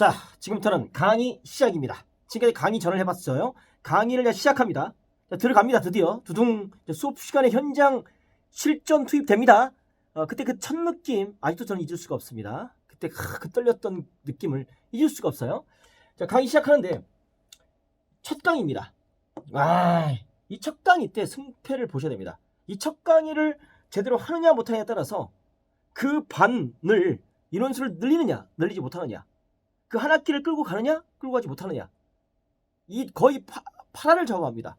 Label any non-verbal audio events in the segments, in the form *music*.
자, 지금부터는 강의 시작입니다. 지금까지 강의 전을 해봤어요. 강의를 시작합니다. 자, 들어갑니다. 드디어 두둥 수업 시간에 현장 실전 투입됩니다. 어, 그때 그 첫 느낌 아직도 저는 잊을 수가 없습니다. 그때 하, 그 떨렸던 느낌을 잊을 수가 없어요. 자, 강의 시작하는데 첫 강의입니다. 아, 이 첫 강의 때 승패를 보셔야 됩니다. 이 첫 강의를 제대로 하느냐 못하느냐에 따라서 그 반을 인원수를 늘리느냐 늘리지 못하느냐 그 한 학기를 끌고 가느냐 끌고 가지 못하느냐 이 거의 파, 파란을 좌우합니다.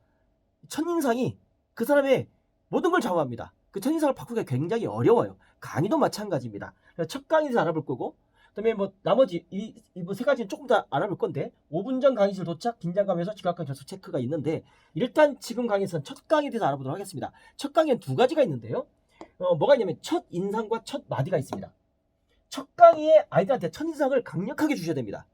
첫인상이 그 사람의 모든 걸 좌우합니다. 그 첫인상을 바꾸기가 굉장히 어려워요. 강의도 마찬가지입니다. 첫 강의에서 알아볼 거고 그다음에 뭐 나머지 이세 가지는 조금 더 알아볼 건데 5분 전 강의실 도착 긴장감에서 지각한 결석 체크가 있는데 일단 지금 강의에서는 첫 강의에 대해서 알아보도록 하겠습니다. 첫 강의는 두 가지가 있는데요. 어, 뭐가 있냐면 첫 인상과 첫 마디가 있습니다. 첫 강의에 아이들한테 첫 인상을 강력하게 주셔야 됩니다.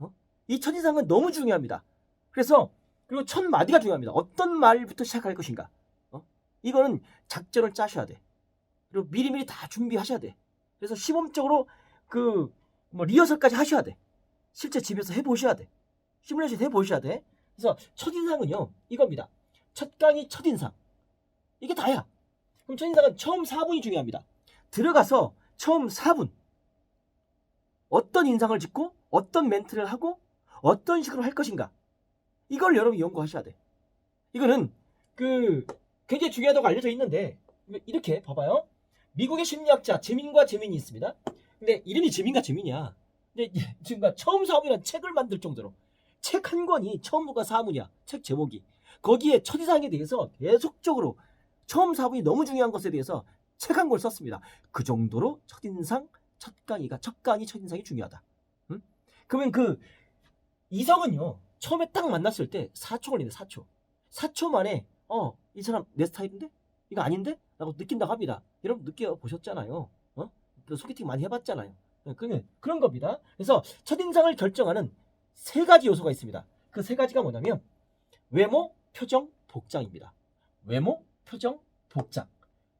어? 이 첫 인상은 너무 중요합니다. 그래서 그리고 첫 마디가 중요합니다. 어떤 말부터 시작할 것인가. 어? 이거는 작전을 짜셔야 돼. 그리고 미리미리 다 준비하셔야 돼. 그래서 시범적으로 그 뭐 리허설까지 하셔야 돼. 실제 집에서 해보셔야 돼. 시뮬레이션 해보셔야 돼. 그래서 첫인상은요 이겁니다. 첫 강의 첫인상 이게 다야. 그럼 첫인상은 처음 4분이 중요합니다. 들어가서 처음 4분 어떤 인상을 짓고 어떤 멘트를 하고 어떤 식으로 할 것인가 이걸 여러분이 연구하셔야 돼. 이거는 그 굉장히 중요하다고 알려져 있는데 이렇게 봐봐요. 미국의 심리학자 재민과 재민이 있습니다. 근데 이름이 재민과 재민이야. 근데 지금 처음 사업이라는 책을 만들 정도로 책 한 권이 처음부가 사문이야. 책 제목이. 거기에 첫인상에 대해서 계속적으로 처음 사분이 너무 중요한 것에 대해서 책 한 권 썼습니다. 그 정도로 첫인상, 첫 강의가 첫 강의 첫인상이 중요하다. 응? 그러면 그 이성은요 처음에 딱 만났을 때 4초 걸리네 4초. 4초 만에 어 이 사람 내 스타일인데 이거 아닌데? 라고 느낀다고 합니다. 여러분 느껴 보셨잖아요. 어? 그 소개팅 많이 해봤잖아요. 그러면 그런 겁니다. 그래서 첫인상을 결정하는 세 가지 요소가 있습니다. 그 세 가지가 뭐냐면 외모, 표정, 복장입니다. 외모, 표정, 복장.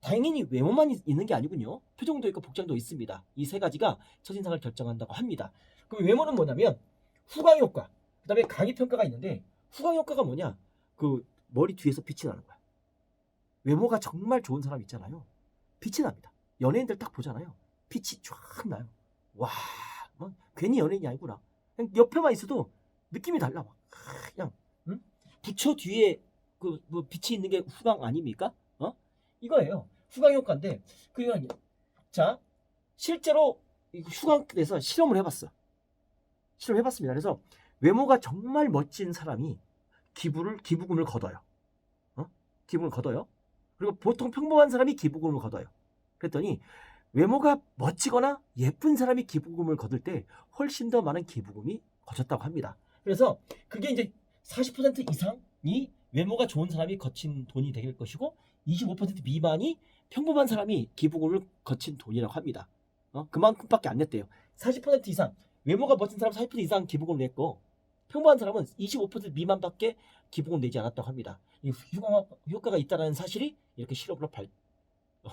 당연히 외모만 있- 있는 게 아니군요. 표정도 있고 복장도 있습니다. 이 세 가지가 첫인상을 결정한다고 합니다. 그럼 외모는 뭐냐면 후광 효과, 그 다음에 강의 평가가 있는데 후광 효과가 뭐냐? 그 머리 뒤에서 빛이 나는 거야. 외모가 정말 좋은 사람 있잖아요. 빛이 납니다. 연예인들 딱 보잖아요. 빛이 쫙 나요. 와, 뭐 괜히 연예인이 아니구나. 그냥 옆에만 있어도 느낌이 달라. 막 그냥 응? 부처 뒤에 그 뭐 빛이 있는 게 후광 아닙니까? 어? 이거예요. 후광 효과인데 그냥 자 실제로 이 후광에서 실험을 해봤어. 실험해봤습니다. 그래서 외모가 정말 멋진 사람이 기부를 기부금을 걷어요. 어? 기부금을 걷어요. 그리고 보통 평범한 사람이 기부금을 걷어요. 그랬더니 외모가 멋지거나 예쁜 사람이 기부금을 거둘 때 훨씬 더 많은 기부금이 거쳤다고 합니다. 그래서 그게 이제 40% 이상이 외모가 좋은 사람이 거친 돈이 될 것이고 25% 미만이 평범한 사람이 기부금을 거친 돈이라고 합니다. 어? 그만큼밖에 안 냈대요. 40% 이상 외모가 멋진 사람 40% 이상 기부금을 냈고 평범한 사람은 25% 미만밖에 기부금 내지 않았다고 합니다. 이 효과, 효과가 있다는 사실이 이렇게 실험으로 발 어,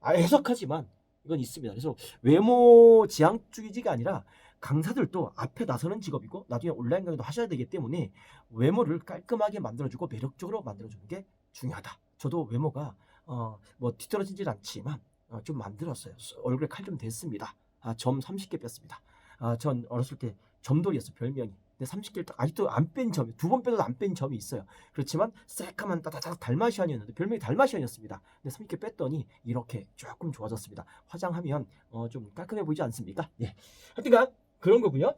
아, *laughs* 해석하지만 이건 있습니다. 그래서 외모 지향주의지가 아니라 강사들도 앞에 나서는 직업이고 나중에 온라인 강의도 하셔야 되기 때문에 외모를 깔끔하게 만들어주고 매력적으로 만들어주는 게 중요하다. 저도 외모가 어, 뭐 뒤떨어지질 않지만 어, 좀 만들었어요. 얼굴에 칼 좀 댔습니다. 아, 점 30개 뺐습니다. 아, 전 어렸을 때 점돌이었어 별명이. 근데 30개를 딱 아직도 안 뺀 점이 두 번 빼도 안 뺀 점이 있어요. 그렇지만 새까만 따다닥 달마시안이었는데 별명이 달마시안이었습니다. 근데 30개 뺐더니 이렇게 조금 좋아졌습니다. 화장하면 어, 좀 깔끔해 보이지 않습니까? 예. 하여튼간 그런 거고요.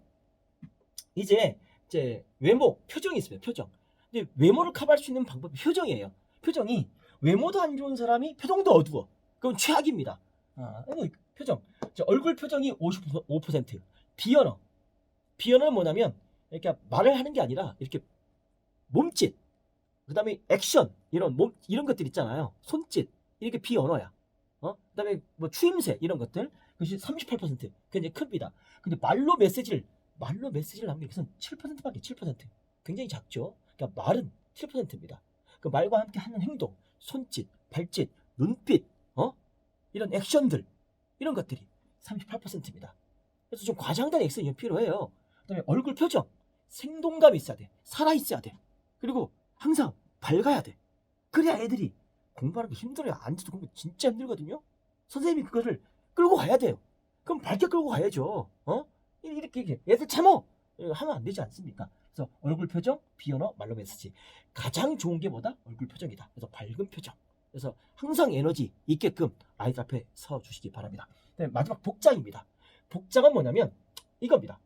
이제 이제 외모, 표정이 있습니다. 표정. 근데 외모를 커버할 수 있는 방법이 표정이에요. 표정이 외모도 안 좋은 사람이 표정도 어두워. 그럼 최악입니다. 아, 표정. 저 얼굴 표정이 55%. 비언어. 비언어는 뭐냐면 이렇게 말을 하는 게 아니라 이렇게 몸짓, 그다음에 액션 이런 몸 이런 것들 있잖아요. 손짓 이렇게 비언어야. 어? 그다음에 뭐 추임새 이런 것들 그것이 38% 굉장히 큽니다. 근데 말로 메시지를 말로 메시지를 남기는 것은 7%밖에 7% 굉장히 작죠. 그러니까 말은 7%입니다. 그 말과 함께 하는 행동, 손짓, 발짓, 눈빛, 어? 이런 액션들 이런 것들이 38%입니다. 그래서 좀 과장된 액션이 필요해요. 그 다음에 얼굴 표정, 생동감이 있어야 돼. 살아 있어야 돼. 그리고 항상 밝아야 돼. 그래야 애들이 공부하는 게 힘들어요. 앉아서 공부 진짜 힘들거든요. 선생님이 그거를 끌고 가야 돼요. 그럼 밝게 끌고 가야죠. 어? 이렇게 이렇게 애들 참어 예, 하면 안 되지 않습니까? 그래서 얼굴 표정, 비언어, 말로 메시지 가장 좋은 게 뭐다? 얼굴 표정이다. 그래서 밝은 표정. 그래서 항상 에너지 있게끔 아이들 앞에 서 주시기 바랍니다. 그다음에 마지막 복장입니다. 복장은 뭐냐면 이겁니다.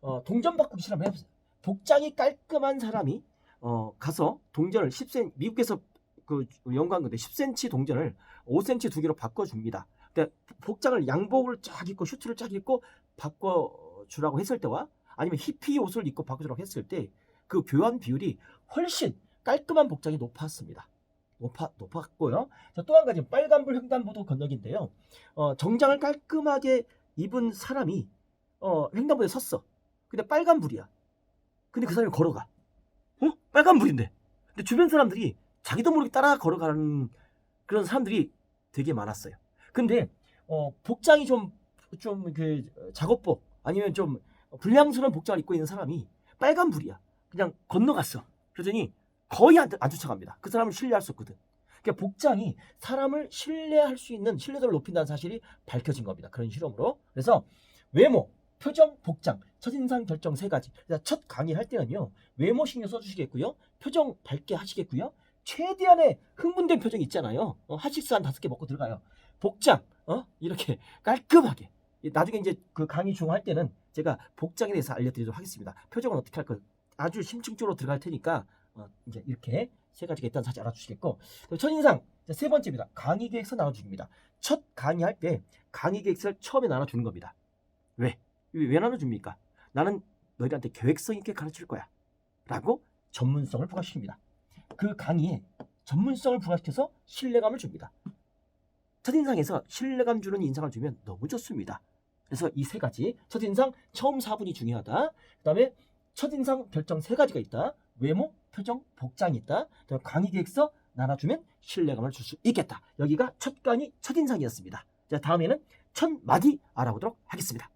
어, 동전 바꾸기 실험 해보세요. 복장이 깔끔한 사람이 어, 가서 동전을 10cm 미국에서 그 연구한 건데 10cm 동전을 5cm 두 개로 바꿔줍니다. 근데 복장을 양복을 쫙 입고 슈트를 쫙 입고 바꿔주라고 했을 때와 아니면 히피 옷을 입고 바꿔주라고 했을 때 그 교환 비율이 훨씬 깔끔한 복장이 높았습니다. 높아, 높았고요. 또한 가지 빨간불 횡단보도 건너기인데요. 어, 정장을 깔끔하게 입은 사람이 어, 횡단보도에 섰어. 근데 빨간불이야. 근데 그 사람이 걸어가. 어? 빨간불인데. 근데 주변 사람들이 자기도 모르게 따라 걸어가는 그런 사람들이 되게 많았어요. 근데 어, 복장이 좀 좀 그 작업복 아니면 좀 불량스러운 복장을 입고 있는 사람이 빨간불이야. 그냥 건너갔어. 그러더니 거의 안, 안 쫓아갑니다. 그 사람을 신뢰할 수 없거든. 그러니까 복장이 사람을 신뢰할 수 있는 신뢰도를 높인다는 사실이 밝혀진 겁니다. 그런 실험으로. 그래서 외모, 표정, 복장, 첫인상 결정 세 가지. 첫 강의 할 때는요. 외모 신경 써주시겠고요. 표정 밝게 하시겠고요. 최대한의 흥분된 표정 있잖아요. 어, 한식스 한 다섯 개 먹고 들어가요. 복장, 어? 이렇게 *laughs* 깔끔하게. 나중에 이제 그 강의 중 할 때는 제가 복장에 대해서 알려드리도록 하겠습니다. 표정은 어떻게 할거 아주 심층적으로 들어갈 테니까 어, 이제 이렇게 세 가지가 있다는 사실 알아주시겠고 첫인상 자, 세 번째입니다. 강의 계획서 나눠줍니다. 첫 강의할 때 강의 계획서를 처음에 나눠주는 겁니다. 왜? 왜 나눠줍니까? 나는 너희들한테 계획성 있게 가르칠 거야. 라고 전문성을 부과시킵니다. 그 강의에 전문성을 부과시켜서 신뢰감을 줍니다. 첫인상에서 신뢰감 주는 인상을 주면 너무 좋습니다. 그래서 이 세 가지 첫인상 처음 4분이 중요하다. 그 다음에 첫인상 결정 세 가지가 있다. 외모, 표정, 복장이 있다. 그다음에 강의 계획서 나눠주면 신뢰감을 줄 수 있겠다. 여기가 첫 강의 첫인상이었습니다. 자 다음에는 첫 마디 알아보도록 하겠습니다.